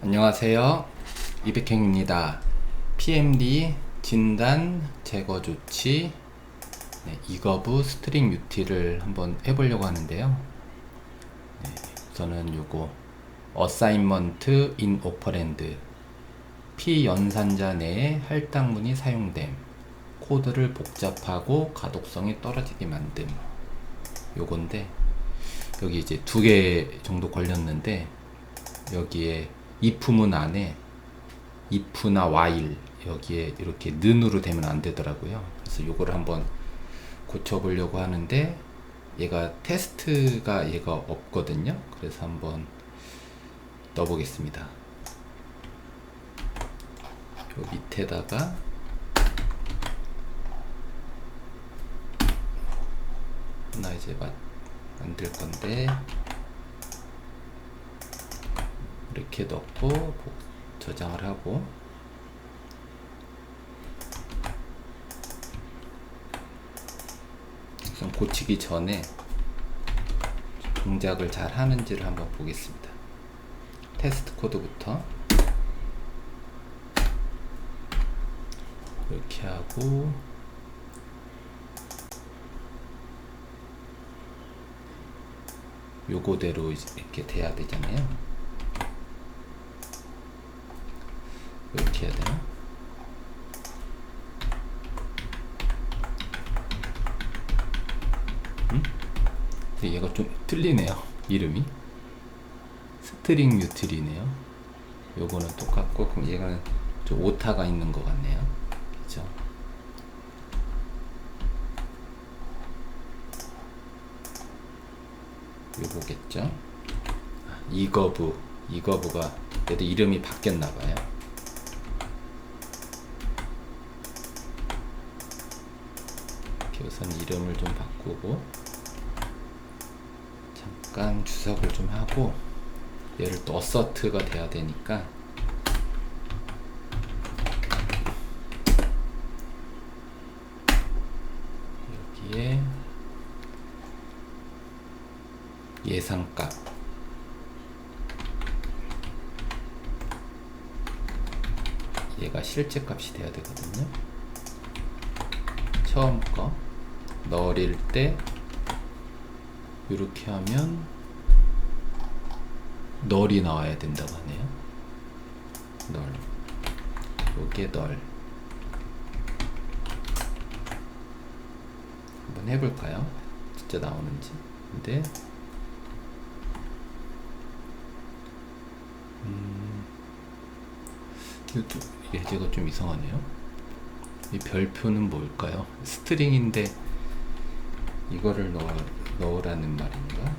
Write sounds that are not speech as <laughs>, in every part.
안녕하세요. 이백행입니다. PMD 진단 제거 조치 네, 이거브 스트링 유티를 한번 해보려고 하는데요. 네, 우선은 요거 어사인먼트 인 오퍼랜드 P 연산자 내에 할당문이 사용됨 코드를 복잡하고 가독성이 떨어지게 만듦 요건데 여기 이제 두 개 정도 걸렸는데 여기에 if문 안에 if나 while 여기에 이렇게 는으로 되면 안 되더라고요. 그래서 요거를 한번 고쳐보려고 하는데 얘가 테스트가 얘가 없거든요. 그래서 한번 넣어보겠습니다. 요 밑에다가 하나 이제 마- 만들 건데 이렇게 넣고 복- 저장을 하고 우선 고치기 전에 동작을 잘 하는지를 한번 보겠습니다. 테스트 코드부터 이렇게 하고 요거대로 이렇게 돼야 되잖아요. 이렇게 해야 되나? 음? 얘가 좀 틀리네요. 이름이. 스트링 유틸이네요. 요거는 똑같고 그럼 얘가는 좀 오타가 있는 것 같네요. 그죠? 요거겠죠? 아, 이거부 이거부가 그래도 이름이 바뀌었나 봐요. 이렇게 우선 이름을 좀 바꾸고 잠깐 주석을 좀 하고 얘를 또 어서트가 돼야 되니까 여기에 예상값 얘가 실제 값이 돼야 되거든요. 처음 거 넣을 때 이렇게 하면 널이 나와야 된다고 하네요. 널 요게 널 한번 해볼까요? 진짜 나오는지 근데 음, 이거 좀, 예제가 좀 이상하네요. 이 별표는 뭘까요? 스트링인데 이거를 넣어, 넣으라는 말인가?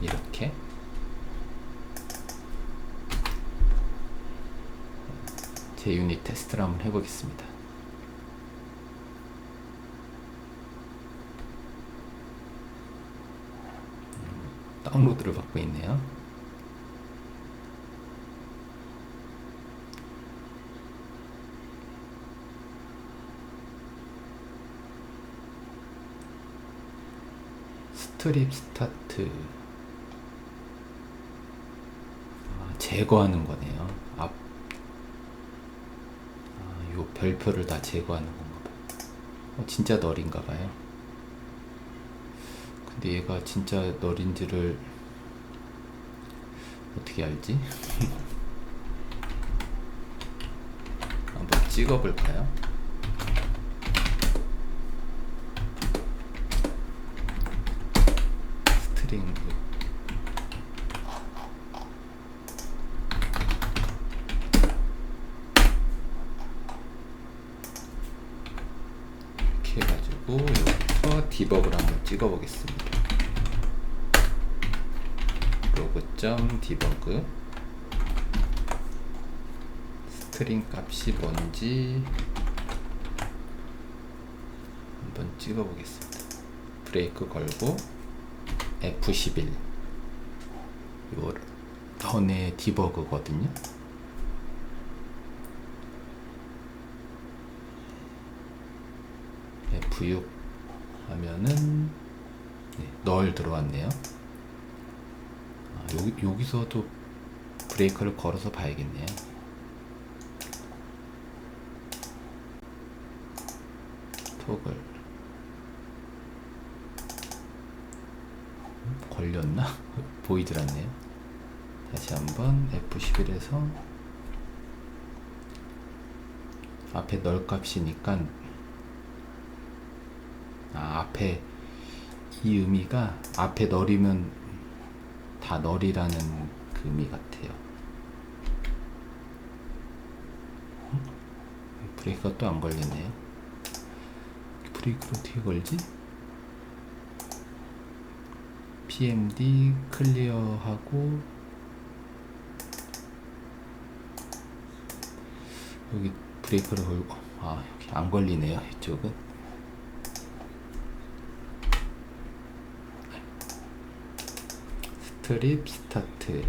이렇게 제 유닛 테스트를 한번 해보겠습니다. 음, 다운로드를 받고 있네요. 스트립 스타트 아, 제거하는 거네요. 앞, 아, 요 별표를 다 제거하는 건가 봐요. 어, 진짜 널인가 봐요. 근데 얘가 진짜 널인지를 어떻게 알지? <laughs> 한번 찍어볼까요? 스트링 이렇게 해가지고 여기서 디버그를 한번 찍어 보겠습니다. 로그.점 디버그 스트링 값이 뭔지 한번 찍어 보겠습니다. 브레이크 걸고 F11 요 턴의 디버그거든요. F6 하면은 네, 널 들어왔네요. 아, 여기 여기서도 브레이크를 걸어서 봐야겠네요. 토글 음, 걸렸나? <laughs> 보이질 않네요. 다시 한번 F11에서 앞에 널 값이니까 아, 앞에 이 의미가 앞에 널이면 다 널이라는 그 의미 같아요. 음? 브레이크가 또 안 걸리네요. 브레이크를 어떻게 걸지? PMD 클리어하고 여기 브레이크를 걸고 아 여기 안 걸리네요 이쪽은. 스트립 스타트.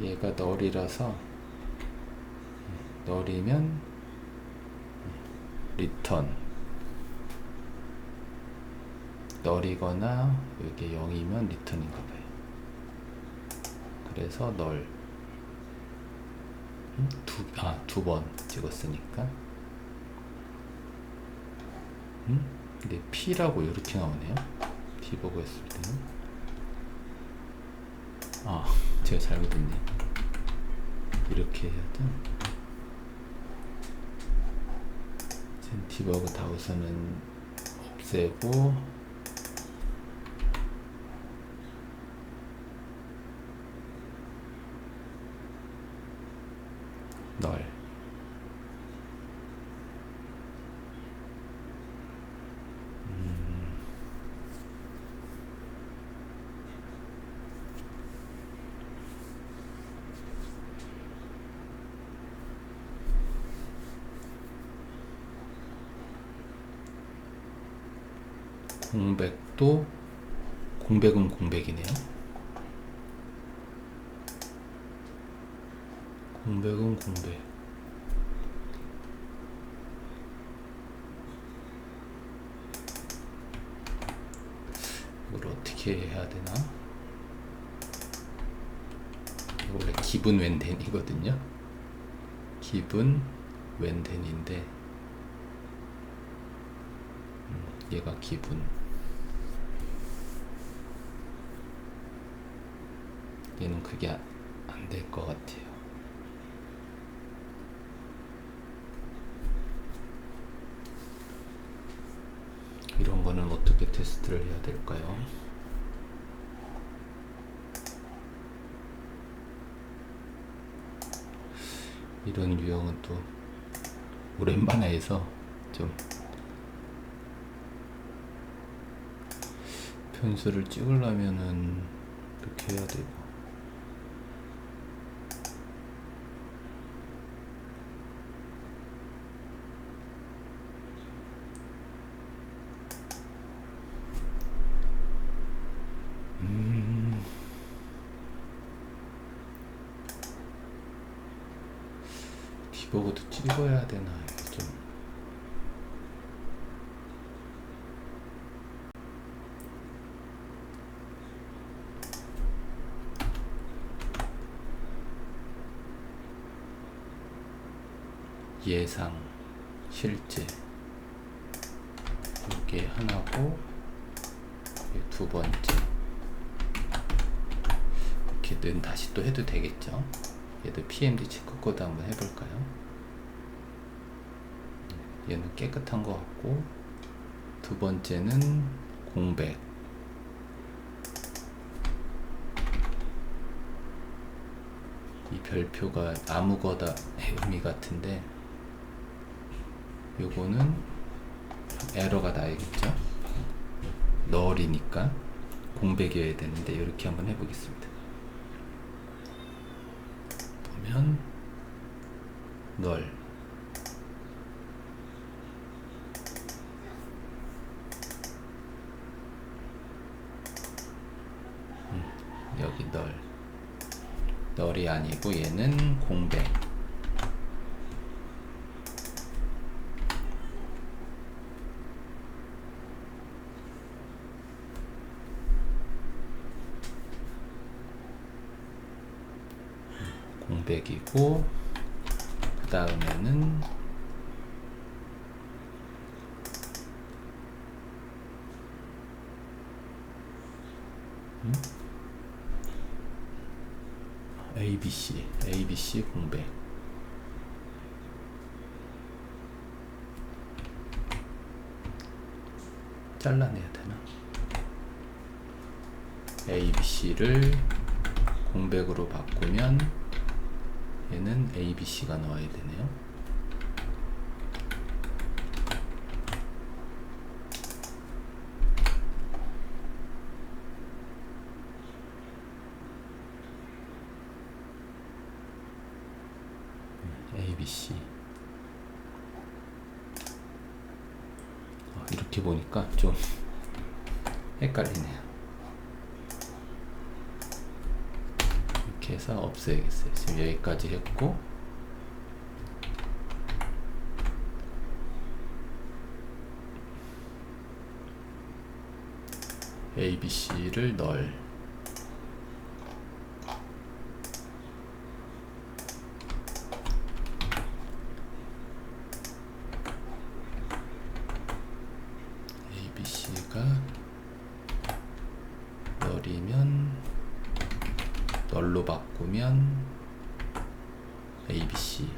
얘가 널이라서 널이면 리턴 널이거나 이게 0이면 리턴인가 봐요. 그래서 널 음? 두, 아, 두 번 찍었으니까 음? 근데 P라고 이렇게 나오네요. P보고 했을 때는 아, <laughs> 제가 잘못 했네. 이렇게 해야 돼. 지금 디버그 다 우선은 없애고 널 공백도 공백은 공백이네요. 공백은 공백. 이걸 어떻게 해야 되나? 이거 원래 기분 웬덴이거든요. 기분 웬덴인데 음, 얘가 기분. 얘는 그게 안 될 것 같아요. 이런 거는 어떻게 테스트를 해야 될까요? 이런 유형은 또 오랜만에 해서 좀 변수를 찍으려면은 이렇게 해야 되고 음. 디버그도 찍어야 되나 좀. 예상 실제. 이게 하나고 이게 두 번째. 이렇게는 다시 또 해도 되겠죠? 얘도 PMD 체크 코드 한번 해볼까요 얘는 깨끗한 것 같고 두 번째는 공백. 이 별표가 나무거다 <laughs> 의미 같은데 요거는 에러가 나야겠죠? 널이니까 공백이어야 되는데 이렇게 한번 해보겠습니다. 보면 널 열이 아니고 얘는 공백. 공백이고 그 다음에는 ABC, ABC 공백. 잘라내야 되나? ABC를 공백으로 바꾸면 얘는 ABC가 나와야 되네요. ABC 어, 이렇게 보니까 좀 헷갈리네요. 이렇게 해서 없애야겠어요. 지금 여기까지 했고 ABC를 널 ABC가 널이면 널로 바꾸면 ABC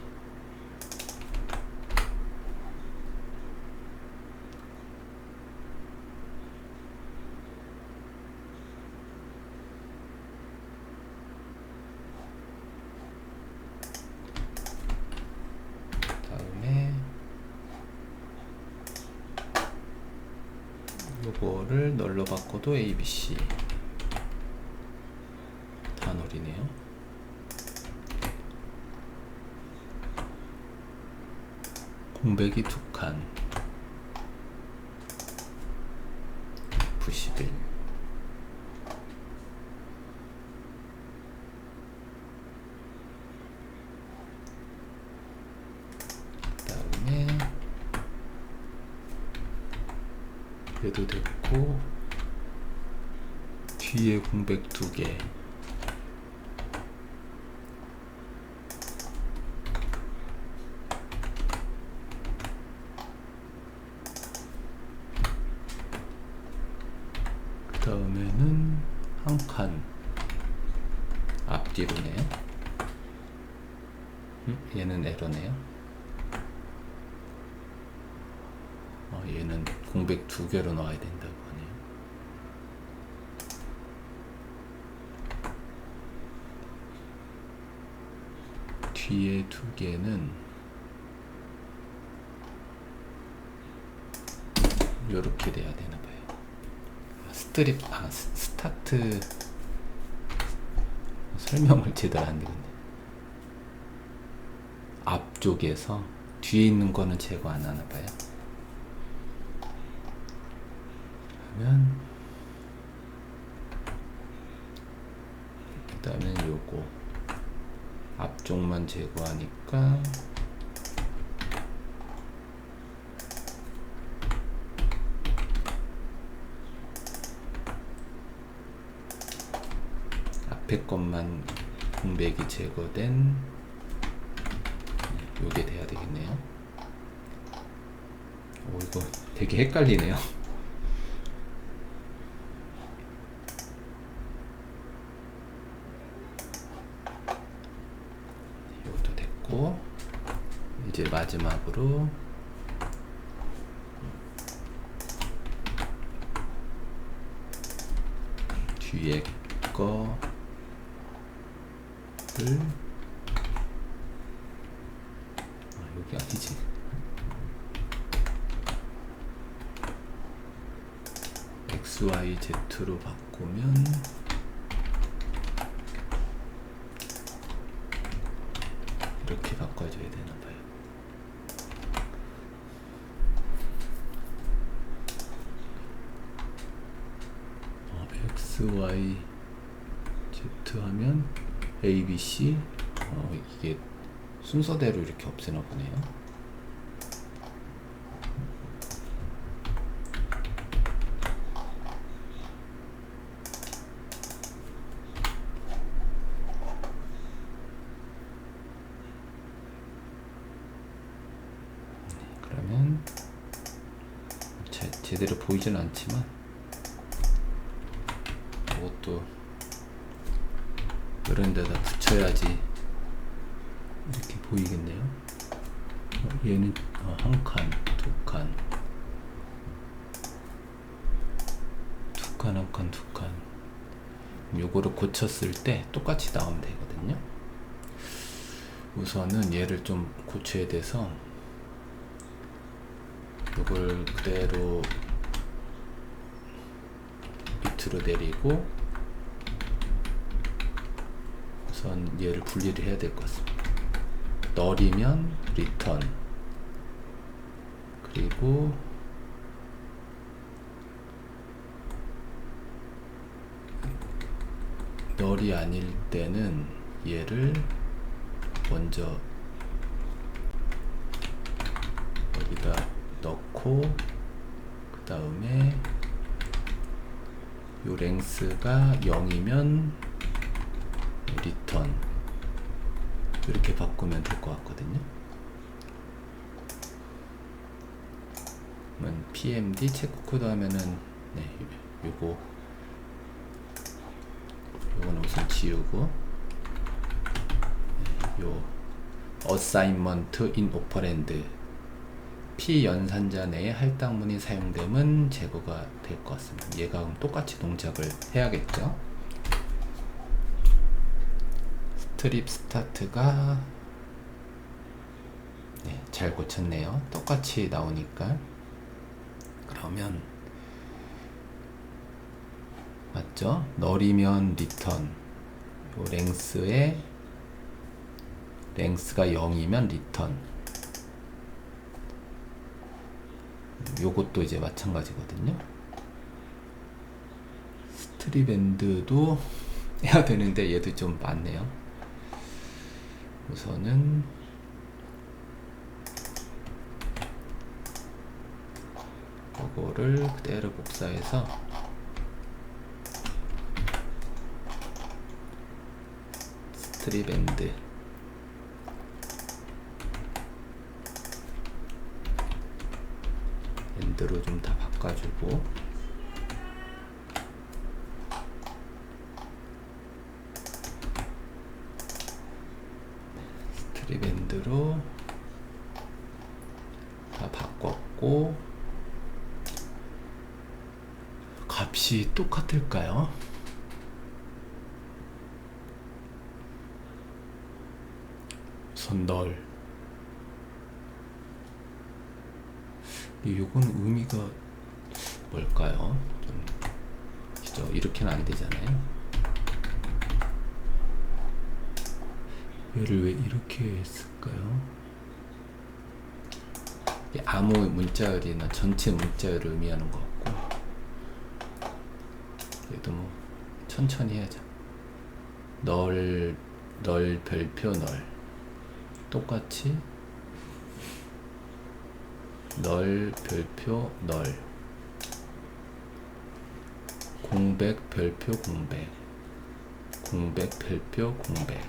다음에 요거를 널로 바꿔도 ABC 단월이네요. 공백이 두 칸. F11. 그다음에 얘도 됐고 뒤에 공백 두 개. 그 다음에는 한 칸 앞뒤로네요. 음? 얘는 에러네요. 어, 얘는 공백 두 개로 넣어야 된다고 하네요. 뒤에 두 개는 이렇게 돼야 되나 봐요. 아, 스트립 아 스, 스타트 설명을 제대로 안 되겠네. 앞쪽에서 뒤에 있는 거는 제거 안 하나 봐요. 그러면 그다음에 요거 앞쪽만 제거하니까 앞에 것만 공백이 제거된 요게 돼야 되겠네요. 오 이거 되게 헷갈리네요. <laughs> 이것도 됐고 이제 마지막으로 뒤에 거를 아, 여기 어디지? x, y, z로 바꾸면 이렇게 바꿔줘야 되나 봐요. 어, x, y, z 하면 a, b, c 어, 이게 순서대로 이렇게 없애나 보네요. 네, 그러면 제, 제대로 보이진 않지만 이것도 이런 데다 붙여야지 이렇게 보이겠네요. 어, 얘는 어, 한 칸, 두 칸, 두 칸, 한 칸, 두 칸. 요거를 고쳤을 때 똑같이 나오면 되거든요. 우선은 얘를 좀 고쳐야 돼서 요걸 그대로 밑으로 내리고 우선 얘를 분리를 해야 될 것 같습니다. 널이면 리턴 그리고 널이 아닐 때는 얘를 먼저 여기다 넣고 그 다음에 요 랭스가 0이면 리턴 이렇게 바꾸면 될 것 같거든요. PMD 체크 코드 하면은 네 요- 요거 요거는 우선 지우고 네, 요 assignment in operand P 연산자 내에 할당문이 사용됨은 제거가 될 것 같습니다. 얘가 그럼 똑같이 동작을 해야겠죠. 스트립 스타트가 네, 잘 고쳤네요. 똑같이 나오니까 그러면 맞죠? 널이면 리턴 요 랭스에 랭스가 0이면 리턴 요것도 이제 마찬가지거든요. 스트립 엔드도 해야 되는데 얘도 좀 많네요. 우선은 그거를 그대로 복사해서 스트립 엔드 엔드로 좀 다 바꿔주고 스트립엔드로 다 바꿨고 값이 똑같을까요? 선널 요거는 의미가 뭘까요? 좀 그죠? 이렇게는 안 되잖아요. 얘를 왜 이렇게 했을까요? 아무 문자열이나 전체 문자열을 의미하는 것 얘도 뭐 천천히 해야죠. 널, 널 별표 널. 똑같이 널 별표 널. 공백 별표 공백. 공백 별표 공백.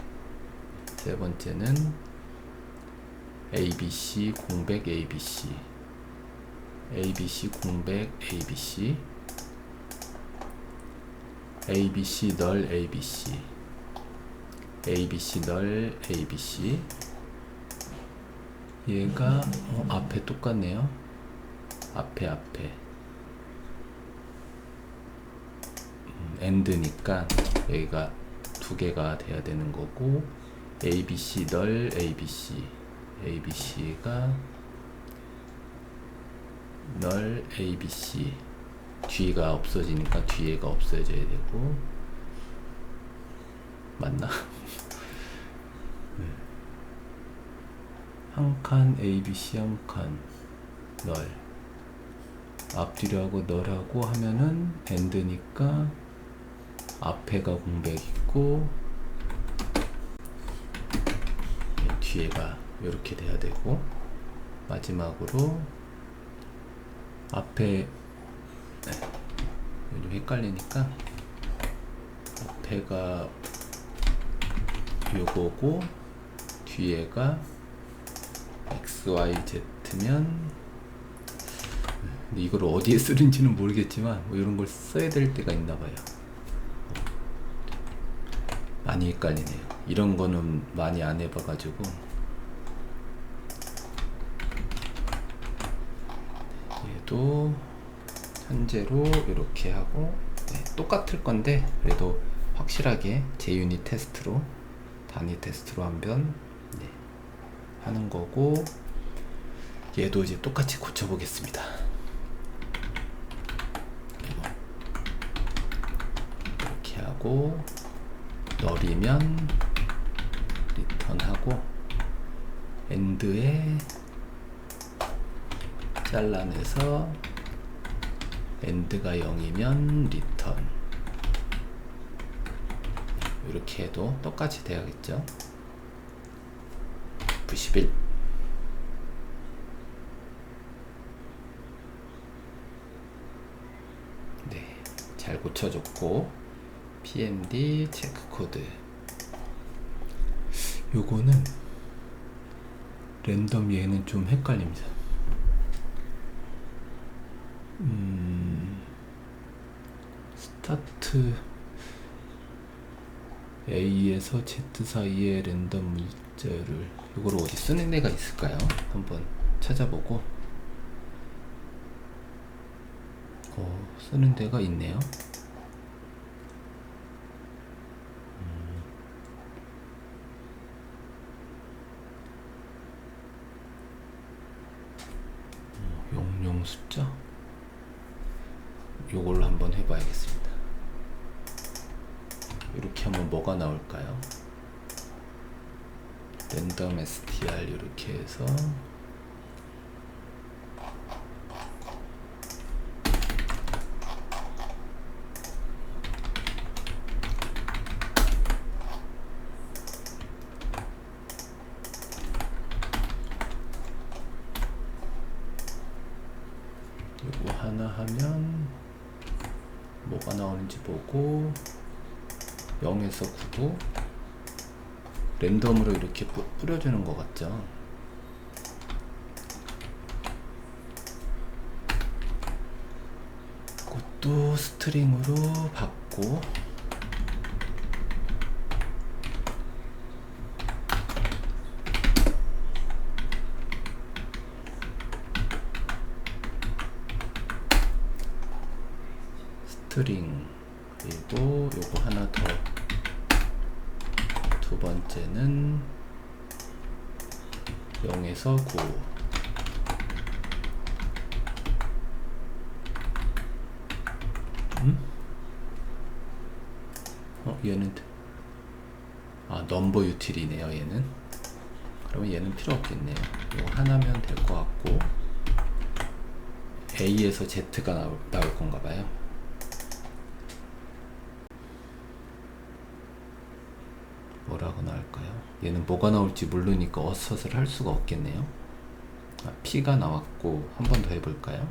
세 번째는 ABC 공백 ABC ABC 공백 ABC ABC 널 ABC ABC 널 ABC 얘가 어, 앞에 똑같네요. 앞에 앞에. 음, 엔드니까 여기가 두 개가 돼야 되는 거고 ABC 널 ABC ABC가 널 ABC 뒤가 없어지니까 뒤에가 없어져야 되고. 맞나? 한 칸 ABC 한 칸 널. 앞뒤로 하고 널하고 하면은 엔드니까 앞에가 공백 있고 예, 뒤에가 이렇게 돼야 되고 마지막으로 앞에 네, 좀 헷갈리니까 앞에가 요거고 뒤에가 XYZ면 근데 이걸 어디에 쓰는지는 모르겠지만 뭐 이런 걸 써야 될 때가 있나 봐요. 많이 헷갈리네요. 이런 거는 많이 안 해봐가지고 얘도 현재로 이렇게 하고 네, 똑같을 건데 그래도 확실하게 제유닛 테스트로 단위 테스트로 한번 네, 하는 거고 얘도 이제 똑같이 고쳐보겠습니다. 이렇게 하고 널이면 리턴하고 엔드에 잘라내서 엔드가 0이면 리턴. 이렇게 해도 똑같이 돼야겠죠? F11 네, 잘 고쳐줬고 PMD 체크 코드. 요거는 랜덤 얘는 좀 헷갈립니다. 음, 스타트 A에서 Z 사이의 랜덤 문자를 이걸 어디 쓰는 데가 있을까요? 한번 찾아보고 어, 쓰는 데가 있네요. 음, 용용 숫자 요걸로 한번 해봐야겠습니다. 이렇게 하면 뭐가 나올까요? 랜덤 str 이렇게 해서 하나 하면 뭐가 나오는지 보고 0에서 9고 랜덤으로 이렇게 뿌, 뿌려주는 것 같죠? 그것도 스트링으로 받고 스트링 그리고 요거 하나 더 두 번째는 0에서 9 음? 어 얘는 아 유틸이네요 얘는 그러면 얘는 필요 없겠네요 이거 하나면 될 것 같고 A에서 Z가 나올, 나올 건가 봐요 뭐라고 나올까요? 얘는 뭐가 나올지 모르니까 어섯을 할 수가 없겠네요. 아, P가 나왔고 한 번 더 해볼까요?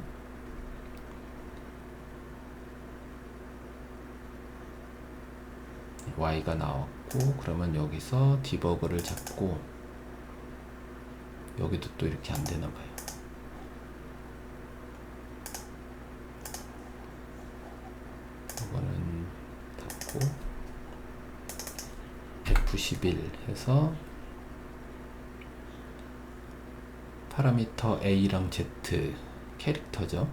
Y가 나왔고 그러면 여기서 디버그를 잡고 여기도 또 이렇게 안 되나 봐요. 이거는 닫고 F11 해서 파라미터 A랑 Z 캐릭터죠.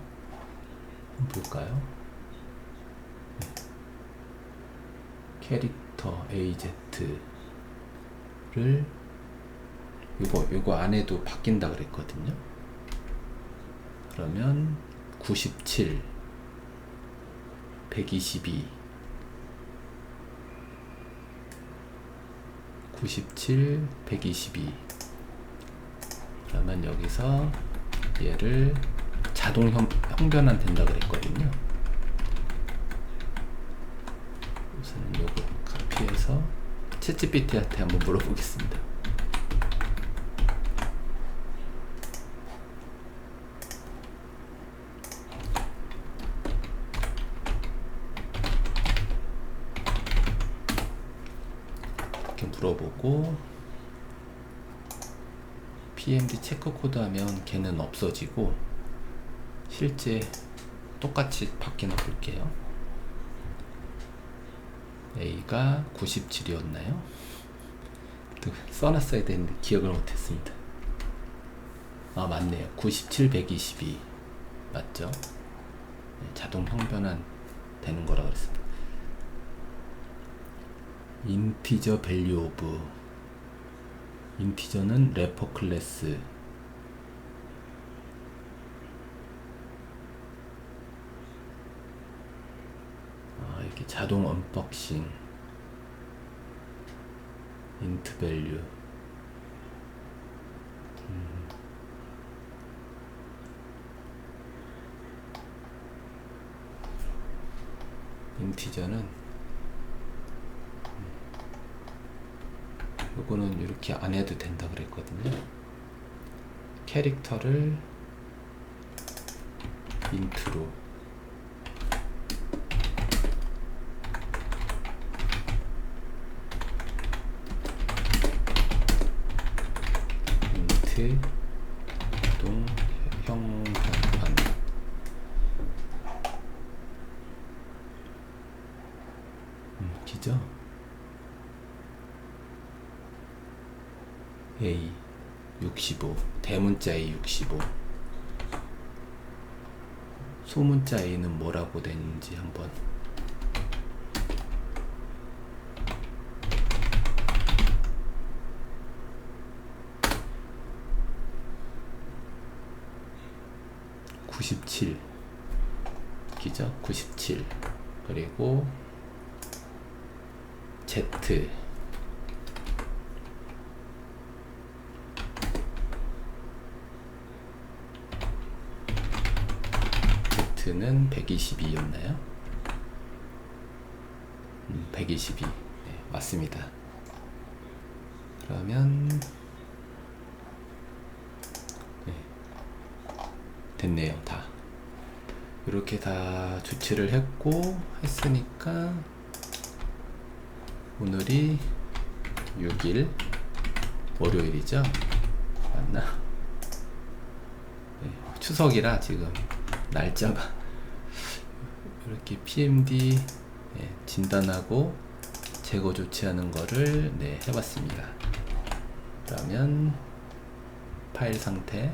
볼까요? 네. 캐릭터 AZ를 이거 이거 안에도 바뀐다 그랬거든요. 그러면 97 122 97, 122 그러면 여기서 얘를 자동 형, 형변환 된다 그랬거든요 우선은 요거 카피해서 챗GPT한테 한번 물어보겠습니다 이렇게 물어보고 PMD 체크 코드 하면 걔는 없어지고 실제 똑같이 바뀌나 볼게요. A가 97이었나요? 써놨어야 되는데 기억을 못했습니다. 아 맞네요. 97, 122 맞죠? 네, 자동 형변환 되는 거라 그랬습니다. 인티저 밸류 오브 인티저는 래퍼 클래스 아, 이렇게 자동 언박싱 인트 밸류 인티저는 요거는 이렇게 안 해도 된다 그랬거든요. 캐릭터를 인트로 인트 동 형변환 음, 기죠? A 65 대문자 A 65 소문자 A는 뭐라고 되는지 한번 (97) 기죠 (97) 그리고 Z Z는 122였나요? 음, 122. 네, 맞습니다. 그러면 네, 됐네요, 다. 이렇게 다 조치를 했고 했으니까 오늘이 6일 월요일이죠? 맞나? 네, 추석이라 지금 날짜가 <laughs> 이렇게 PMD 예, 진단하고 제거 조치하는 거를 네, 해봤습니다. 그러면 파일 상태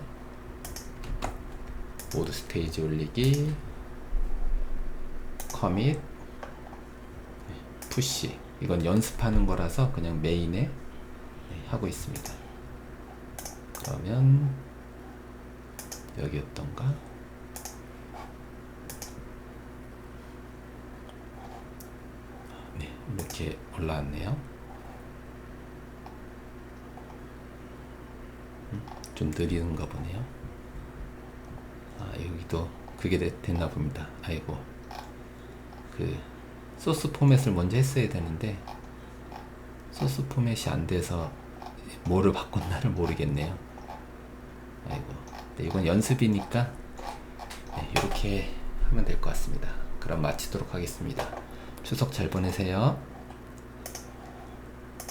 모드 스테이지 올리기 커밋 네, 푸시 이건 연습하는 거라서 그냥 메인에 네, 하고 있습니다. 그러면 여기였던가? 네, 이렇게 올라왔네요. 음, 좀 느리는가 보네요. 아, 여기도 그게 됐, 됐나 봅니다. 아이고. 그, 소스 포맷을 먼저 했어야 되는데, 소스 포맷이 안 돼서 뭐를 바꿨나를 모르겠네요. 아이고. 네, 이건 연습이니까, 네, 이렇게 하면 될 것 같습니다. 그럼 마치도록 하겠습니다. 추석 잘 보내세요.